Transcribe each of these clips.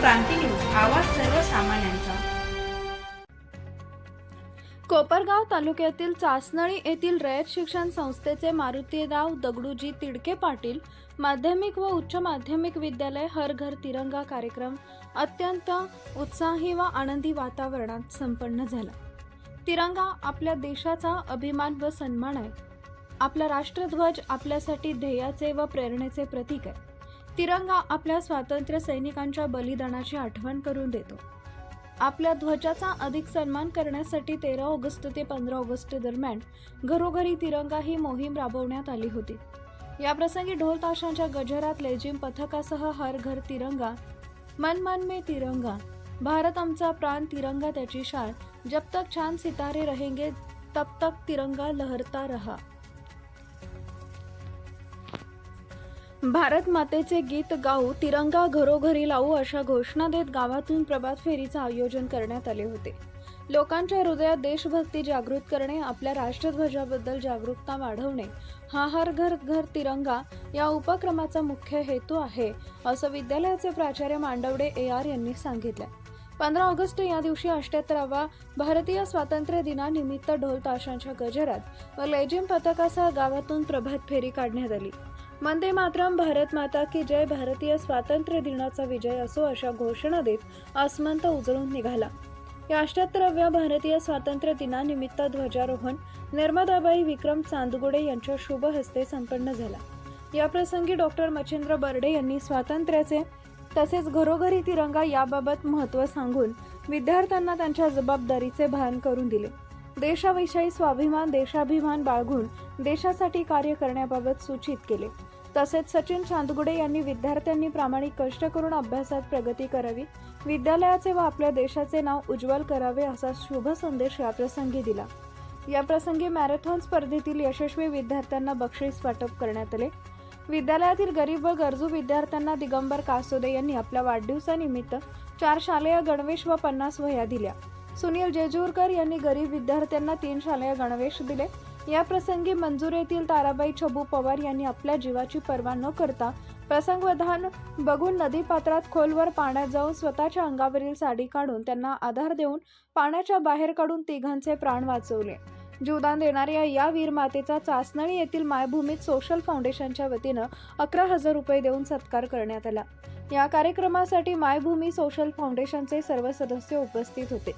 क्रांती news आवाज सर्वसामान्यांचा. कोपरगाव तालुक्यातील चासनळी येथील रयत शिक्षण संस्थेचे मारुतीराव दगडूजी तिडके पाटील माध्यमिक व उच्च माध्यमिक विद्यालय हर घर तिरंगा कार्यक्रम अत्यंत उत्साही व आनंदी वातावरणात संपन्न झाला. तिरंगा आपल्या देशाचा अभिमान व सन्मान आहे. आपला राष्ट्रध्वज आपल्यासाठी ध्येयाचे व प्रेरणेचे प्रतीक आहे. तिरंगा आपल्या स्वातंत्र्य सैनिकांच्या बलिदानाची आठवण करून देतो. आपल्या ध्वजाचा अधिक सन्मान करण्यासाठी तेरा ऑगस्ट ते पंधरा ऑगस्ट दरम्यान घरोघरी तिरंगा ही मोहीम राबवण्यात आली होती. या प्रसंगी ढोल ताशांच्या गजरात लेझिम पथकासह हर घर तिरंगा मन मन में तिरंगा भारत आमचा प्राण तिरंगा त्याची शाळ जब तक छान सितारे रहेंगे तब तक तिरंगा लहरता रहा. भारत मातेचे गीत गाऊ तिरंगा घरोघरी लावू अशा घोषणा देत गावातून प्रभात फेरीचं आयोजन करण्यात आले होते. लोकांच्या हृदयात देशभक्ती जागृत करणे आपल्या राष्ट्रध्वजाबद्दल जागरूकता वाढवणे हा हर घर घर तिरंगा या उपक्रमाचा मुख्य हेतू आहे असं विद्यालयाचे प्राचार्य मांडवडे ए आर यांनी सांगितलं. पंधरा ऑगस्ट या दिवशी अष्ट्याहत्तरावा भारतीय स्वातंत्र्य दिनानिमित्त ढोल ताशांच्या गजरात व लेजिम पथकासह गावातून प्रभात फेरी काढण्यात आली. वंदे मातरम भारत माता की जय भारतीय स्वातंत्र्य दिनाचा विजय असो अशा घोषणा देत आसमंत उजळून निघाला. या अष्ट्याहत्तराव्या भारतीय स्वातंत्र्य दिनानिमित्त ध्वजारोहण नर्मदाबाई विक्रम चांदगुडे यांच्या शुभ हस्ते संपन्न झाला. या प्रसंगी डॉक्टर मच्छिंद्र बर्डे यांनी स्वातंत्र्याचे तसेच घरोघरी तिरंगा याबाबत महत्त्व सांगून विद्यार्थ्यांना त्यांच्या जबाबदारीचे भान करून दिले. देशाविषयी स्वाभिमान देशाभिमान बाळगून देशासाठी कार्य करण्याबाबत सूचित केले. तसेच सचिन चांदगुडे यांनी विद्यार्थ्यांनी प्रामाणिक कष्ट करून अभ्यासात प्रगती करावी. विद्यालयाचे व आपल्या देशाचे नाव उज्ज्वल करावे असा शुभ संदेश याप्रसंगी दिला. या प्रसंगी मॅरेथॉन स्पर्धेतील यशस्वी विद्यार्थ्यांना बक्षीस वाटप करण्यात आले. विद्यालयातील गरीब व गरजू विद्यार्थ्यांना दिगंबर कासोदे यांनी आपल्या वाढदिवसानिमित्त चार शालेय गणवेश व पन्नास वह्या दिल्या. सुनील जेजूरकर यांनी गरीब विद्यार्थ्यांना तीन शालेय गणवेश दिले. या प्रसंगी मंजूर येथील ताराबाई छबू पवार यांनी आपल्या जीवाची पर्वा न करता प्रसंगवधान बघून नदीपात्रात खोलवर पाण्यात जाऊन स्वतःच्या अंगावरील साडी काढून त्यांना आधार देऊन पाण्याच्या बाहेर काढून तिघांचे प्राण वाचवले. जीवदान देणाऱ्या या वीर मातेचा येथील मायभूमीत सोशल फाउंडेशनच्या वतीनं अकरा हजार रुपये देऊन सत्कार करण्यात आला. या कार्यक्रमासाठी मायभूमी सोशल फाउंडेशनचे सर्व सदस्य उपस्थित होते.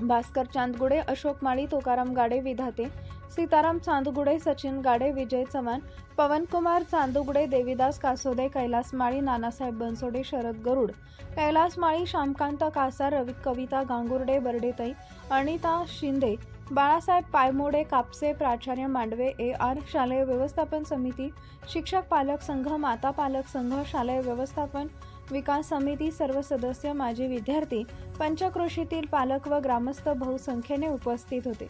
भास्कर चांदगुडे अशोक माळी तुकाराम गाडे विधाते सीताराम चांदगुडे सचिन गाडे विजय चव्हाण पवनकुमार चांदुगुडे देविदास कासोदे कैलास माळी नानासाहेब बनसोडे शरद गरुड कैलास माळी श्यामकांत कासार रवी कविता गांगुर्डे बर्डेताई अनिता शिंदे बाळासाहेब पायमोडे कापसे प्राचार्य मांडवे ए आर शालेय व्यवस्थापन समिती शिक्षक पालक संघ माता पालक संघ शालेय व्यवस्थापन विकास समिती सर्व सदस्य माजी विद्यार्थी पंचक्रोशीतील पालक व ग्रामस्थ बहुसंख्येने उपस्थित होते.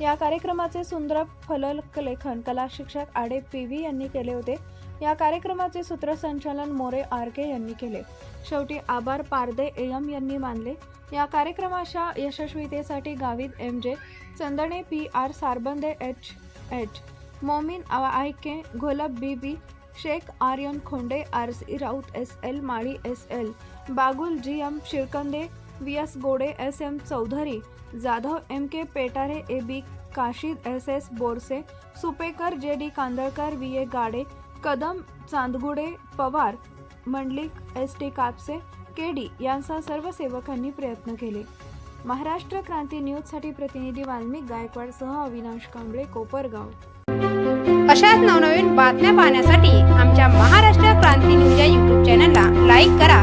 या कार्यक्रमाचे सुंदर फलक लेखन कला शिक्षक आडे पी व्ही यांनी केले होते. या कार्यक्रमाचे सूत्रसंचालन मोरे आर के यांनी केले. शेवटी आभार पारदे एम यांनी मानले. या कार्यक्रमाच्या यशस्वीतेसाठी Gavit M J Chandane P R Sarbande H H Momin I K Gholap B B Shaikh Aryan Khonde R C Raut S L Mali S L Bagul G M Shirkande V S Gode S M Chaudhari Jadhav M K Petare A B Kashid S S Borse Supekar J D Kandalkar V A Gade Kadam Chandgude Pawar Mandlik S T Kapse K D यांसह सर्व सेवकांनी प्रयत्न केले. महाराष्ट्र क्रांती न्यूजसाठी प्रतिनिधी वाल्मिक गायकवाडसह अविनाश कांबळे कोपरगाव. अशाच नवनवीन बातम्या पाहण्यासाठी आमच्या महाराष्ट्र क्रांती न्यूज या यूट्यूब चॅनलला लाईक करा.